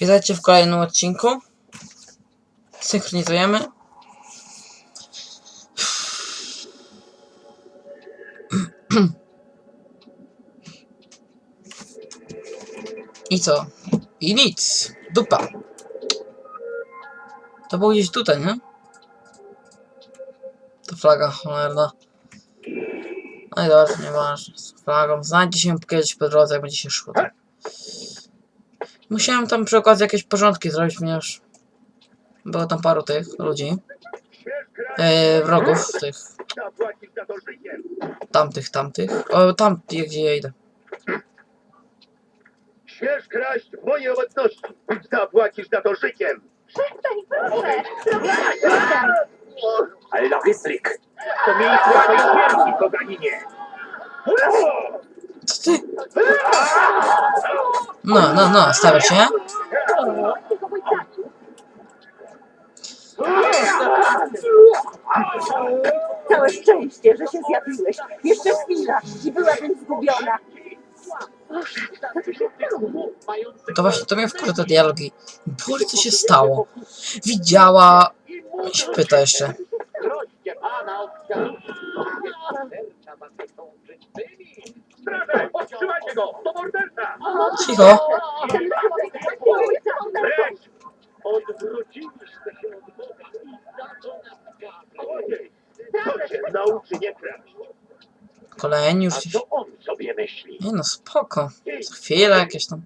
Witajcie w kolejnym odcinku. Synchronizujemy. I co? I nic. Dupa. To było gdzieś tutaj, nie? To flaga cholerna. No i dobrze, nieważne. Z flagą. Znajdzie się kiedyś po drodze, jak będzie się szło. Tak? Musiałem tam przy okazji jakieś porządki zrobić, ponieważ było tam paru tych ludzi. E, wrogów tych. Tamtych, tamtych. O, tam, gdzie ja idę. Śmiesz kraść w mojej obecności. Zapłacisz za to życiem. Przestań, proszę! Allah Wystryk. To miejsce twojej śmierci, Koganinie. Co ty? No, no, no, stawiać się. Całe szczęście, że się zjawiłeś. Jeszcze chwila i byłabym zgubiona. To właśnie, to mnie wkurza te dialogi. Boże, co się stało? Widziała... I się pyta jeszcze. Proście pana o wskazówki. Morderca ma się sączyć tymi. Straże, powstrzymajcie go! To morderca! Cicho. Odwróciliście się od Boga i za to nas karze. To cię nauczy nie kraść. Kolejni A już gdzieś... co on sobie myśli? Nie no, spoko. Co chwilę jakieś tam...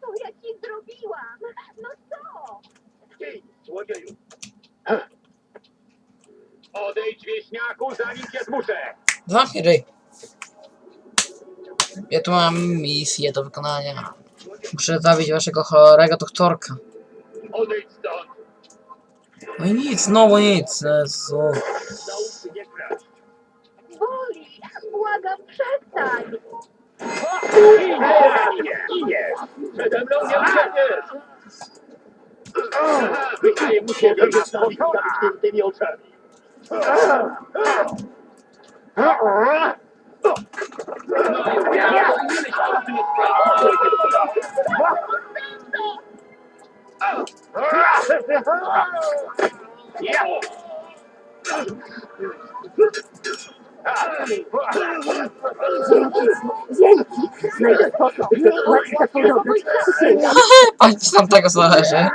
Co ja ci zrobiłam? No co? Ty, złodzieju! Odejdź, wieśniaku, zanim cię zmuszę! Zamknij ryj. Ja tu mam misję do wykonania. Muszę zabić waszego chorego doktorka. No i nic, znowu nic. Jezu. Boli! Błagam, przestań! Inie! Przede mną nie uciekniesz! Wydaje mu się, że jest tymi oczami. Dzięki! Znajdę sposób, by zapłacić za podobność. Przysięgam. Patrz, tam tego zależy.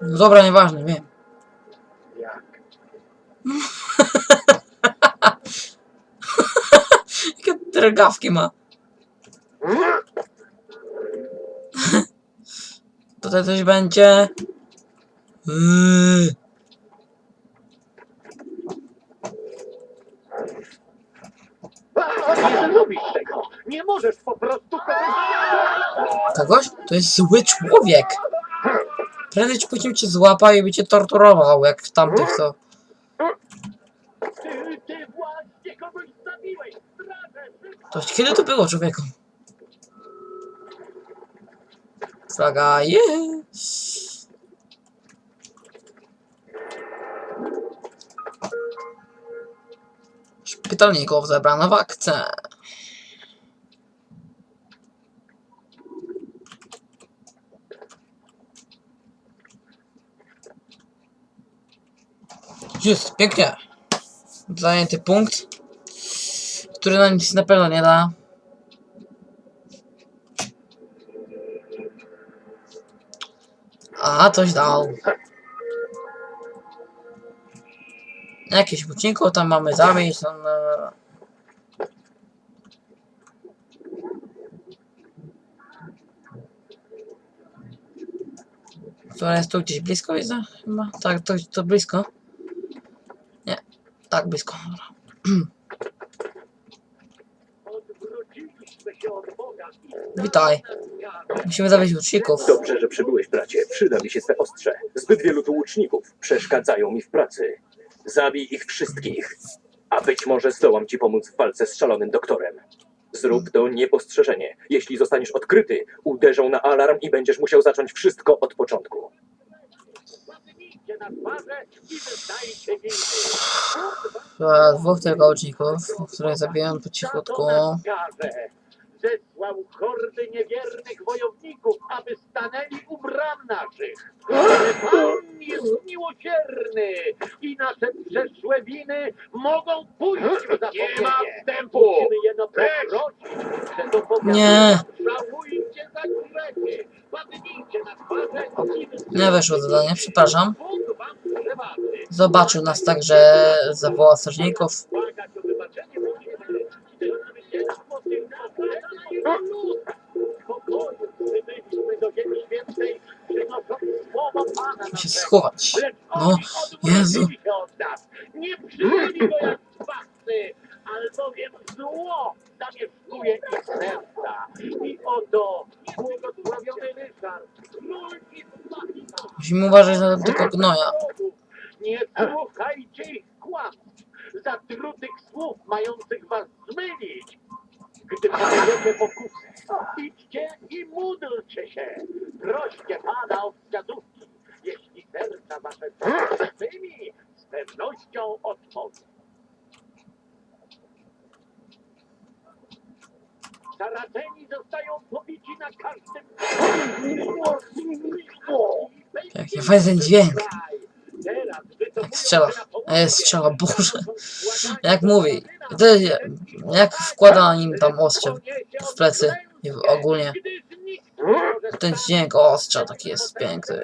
No dobra, nieważne, wiem. Jak? Jakie drgawki ma. Tutaj coś będzie. Yy. Nie lubisz tego! Nie możesz po prostu Kogoś? To jest zły człowiek. Prędzej czy później cię złapał i by cię torturował, jak w tamtych co. Ty, właśnie kogoś zabiłeś! Straże! To kiedy to było, człowieku? Flaga, jest. Szpitalników zebrano w akce. Jest, pięknie. Zajęty punkt, który nam nic na pewno nie da. A, coś dał. Jakieś bucinko tam mamy zabić. No, no, no. Która jest tu gdzieś blisko, widzę? Chyba. Tak, to, to blisko. Tak Boga i Witaj. Musimy zabić łuczników. Dobrze, że przybyłeś, bracie. Przyda mi się swe ostrze. Zbyt wielu tu łuczników. Przeszkadzają mi w pracy. Zabij ich wszystkich. A być może zdołam ci pomóc w walce z szalonym doktorem. Zrób to niepostrzeżenie. Jeśli zostaniesz odkryty, uderzą na alarm i będziesz musiał zacząć wszystko od początku. Chyba dwóch tylko łuczników, których zabiłem po cichutku. Zesłał hordy niewiernych wojowników, aby stanęli u bram naszych. Ale Pan jest miłosierny i nasze przeszłe winy mogą pójść w zapomnienie. Nie ma wstępu. Musimy jeno poprosić, że Nie. żałujcie Nie weszło zadanie, przepraszam. Zobaczył nas tak, że zawołał strażników. Musimy. Zwycięstwo tylko na jego lud. Pokoju przybyliśmy do ziemi świętej, przynosząc słowo Pana Musimy się naszego. schować. Lecz No, oni Jezu. odwrócili się od nas. Nie przyjęli go jak zbawcy, albowiem zło zamieszkuje ich serca. I oto błogosławiony Ryszard, król i zbawca. Musimy uważać na tego gnoja. Nie słuchajcie ich kłamstw, zatrutych słów mających was zmylić. Gdy podejdziecie pokusę, idźcie i módlcie się. Proście Pana o wskazówki. Jeśli serca wasze są czystymi, z pewnością odpowie. Saraceni zostają pobici na każdym Jaki fajny dźwięk. Jak strzela. E, strzela, Boże. Jak mówi. Jak wkłada im tam ostrze w plecy i w- ogólnie. Ten dźwięk ostrza taki jest piękny.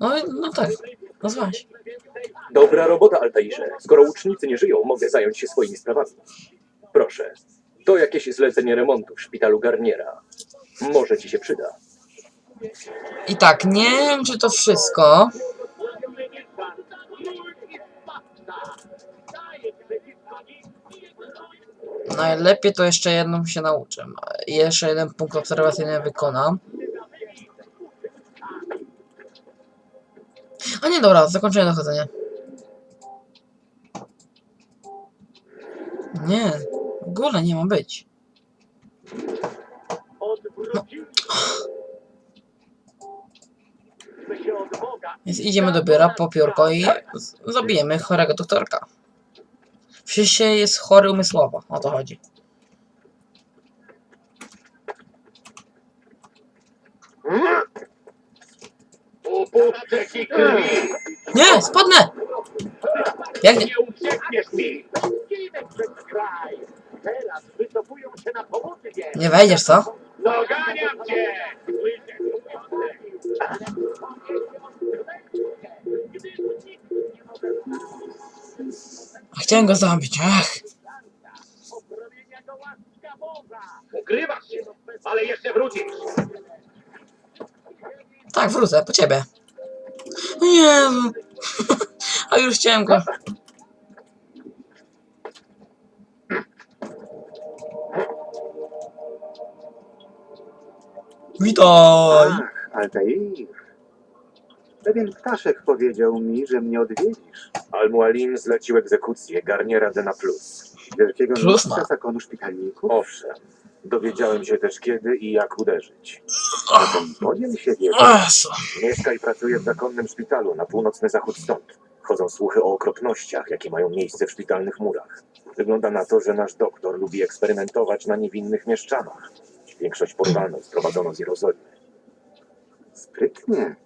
No, no tak, nazwałeś. Dobra robota, Altairze. Skoro łucznicy nie żyją, mogę zająć się swoimi sprawami. Proszę. To jakieś zlecenie remontu w szpitalu Garniera. Może ci się przyda. I tak, nie wiem czy to wszystko. Najlepiej to jeszcze jedną się nauczę. Jeszcze jeden punkt obserwacyjny wykonam. A nie, dobra, zakończenie dochodzenia. Nie, w ogóle nie ma być. Więc idziemy do biura po piórko i zabijemy chorego doktorka. Przecież jest chory umysłowo, o to chodzi. Nie, spadnę! Jak nie? Nie uciekniesz mi! Przez kraj! Teraz wycofują się na południe! Nie wejdziesz, co? Doganiam cię! Chciałem go zabić, ach. Ukrywasz się, ale jeszcze wrócisz! Tak, wrócę, po ciebie. Jezu. A już chciałem go. Witaj! Ach, Altair. Pewien ptaszek powiedział mi, że mnie odwiedzisz. Al-Mualim zlecił egzekucję Garniera Dena Plus. Wielkiego Plus mistrza ma. zakonu szpitalników. Owszem. Dowiedziałem się też kiedy i jak uderzyć. Zatem podziel się wiedzą. Jezu. Mieszka i pracuje w zakonnym szpitalu na północny zachód stąd. Chodzą słuchy o okropnościach, jakie mają miejsce w szpitalnych murach. Wygląda na to, że nasz doktor lubi eksperymentować na niewinnych mieszczanach. Większość porwanych sprowadzono z Jerozolimy. Sprytnie.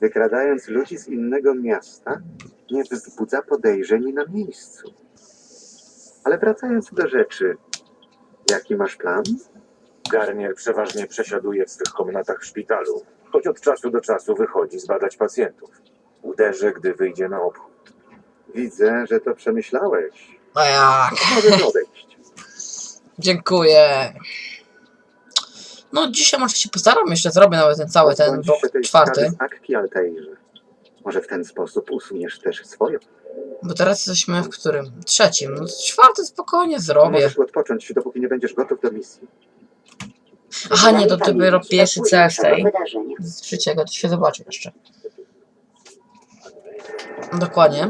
Wykradając ludzi z innego miasta, nie wzbudza podejrzeń na miejscu. Ale wracając do rzeczy, jaki masz plan? Garnier przeważnie przesiaduje w swych komnatach w szpitalu, choć od czasu do czasu wychodzi zbadać pacjentów. Uderzy, gdy wyjdzie na obchód. Widzę, że to przemyślałeś. A jak? Możesz odejść. Dziękuję. No dzisiaj może się postaram, jeszcze zrobię nawet ten cały ten blok tej czwarty. sprawy z Akki Altairze. Może w ten sposób usuniesz też swoją. Bo teraz jesteśmy w którym? Trzecim. No czwarty spokojnie zrobię. Możesz odpocząć, dopóki nie będziesz gotów do misji. Aha, nie, to dopiero pierwszy cel tej. Z trzeciego, to się zobaczy jeszcze. Dokładnie.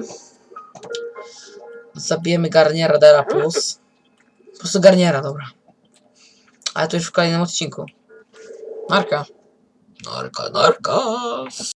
Zabijemy Garniera Dera Plus. Po prostu Garniera, dobra. Ale to już w kolejnym odcinku. Narka. Narka, narka.